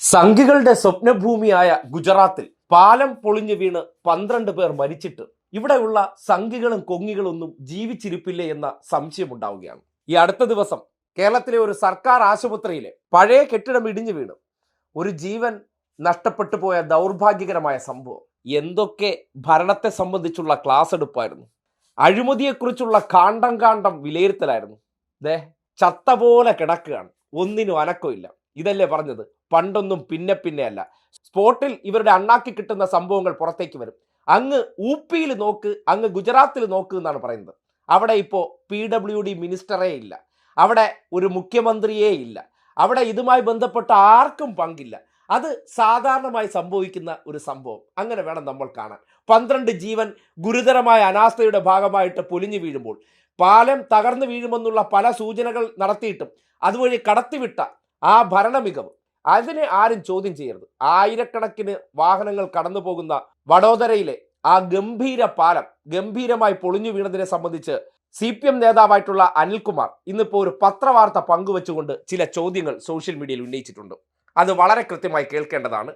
സംഘികളുടെ സ്വപ്നഭൂമിയായ ഗുജറാത്തിൽ പാലം പൊളിഞ്ഞു വീണ് പന്ത്രണ്ട് പേർ മരിച്ചിട്ട് ഇവിടെയുള്ള സംഘികളും കൊങ്ങികളൊന്നും ജീവിച്ചിരിപ്പില്ലേ എന്ന സംശയമുണ്ടാവുകയാണ്. ഈ അടുത്ത ദിവസം കേരളത്തിലെ ഒരു സർക്കാർ ആശുപത്രിയിലെ പഴയ കെട്ടിടം ഇടിഞ്ഞു വീണു. ഒരു ജീവൻ നഷ്ടപ്പെട്ടു പോയ ദൗർഭാഗ്യകരമായ സംഭവം. എന്തൊക്കെ ഭരണത്തെ സംബന്ധിച്ചുള്ള ക്ലാസ് എടുപ്പായിരുന്നു? അഴിമതിയെക്കുറിച്ചുള്ള കാണ്ടം കാണ്ടം വിലയിരുത്തലായിരുന്നു. ദേ ചത്ത പോലെ കിടക്കുകയാണ്. ഒന്നിനും അനക്കമില്ല. ഇതല്ലേ പറഞ്ഞത്? പണ്ടൊന്നും പിന്നെ പിന്നെ അല്ല. സ്പോട്ടിൽ ഇവരുടെ അണ്ണാക്കി കിട്ടുന്ന സംഭവങ്ങൾ പുറത്തേക്ക് വരും. അങ്ങ് ഊപ്പിയിൽ നോക്ക് അങ്ങ് ഗുജറാത്തിൽ നോക്ക് എന്നാണ് പറയുന്നത്. അവിടെ ഇപ്പോൾ പി ഡബ്ല്യു ഡി മിനിസ്റ്ററേ ഇല്ല. അവിടെ ഒരു മുഖ്യമന്ത്രിയേ ഇല്ല. അവിടെ ഇതുമായി ബന്ധപ്പെട്ട ആർക്കും പങ്കില്ല. അത് സാധാരണമായി സംഭവിക്കുന്ന ഒരു സംഭവം. അങ്ങനെ വേണം നമ്മൾ കാണാൻ. പന്ത്രണ്ട് ജീവൻ ഗുരുതരമായ അനാസ്ഥയുടെ ഭാഗമായിട്ട് പൊലിഞ്ഞു വീഴുമ്പോൾ പാലം തകർന്നു വീഴുമെന്നുള്ള പല സൂചനകൾ നടത്തിയിട്ടും അതുവഴി കടത്തിവിട്ട ആ ഭരണമികവ്. അതിനെ ആരും ചോദ്യം ചെയ്യരുത്. ആയിരക്കണക്കിന് വാഹനങ്ങൾ കടന്നു പോകുന്ന വഡോദരയിലെ ആ ഗംഭീര പാലം ഗംഭീരമായി പൊളിഞ്ഞു വീണതിനെ സംബന്ധിച്ച് സി പി എം നേതാവായിട്ടുള്ള അനിൽകുമാർ ഇന്നിപ്പോൾ ഒരു പത്രവാർത്ത പങ്കുവച്ചുകൊണ്ട് ചില ചോദ്യങ്ങൾ സോഷ്യൽ മീഡിയയിൽ ഉന്നയിച്ചിട്ടുണ്ട്. അത് വളരെ കൃത്യമായി കേൾക്കേണ്ടതാണ്.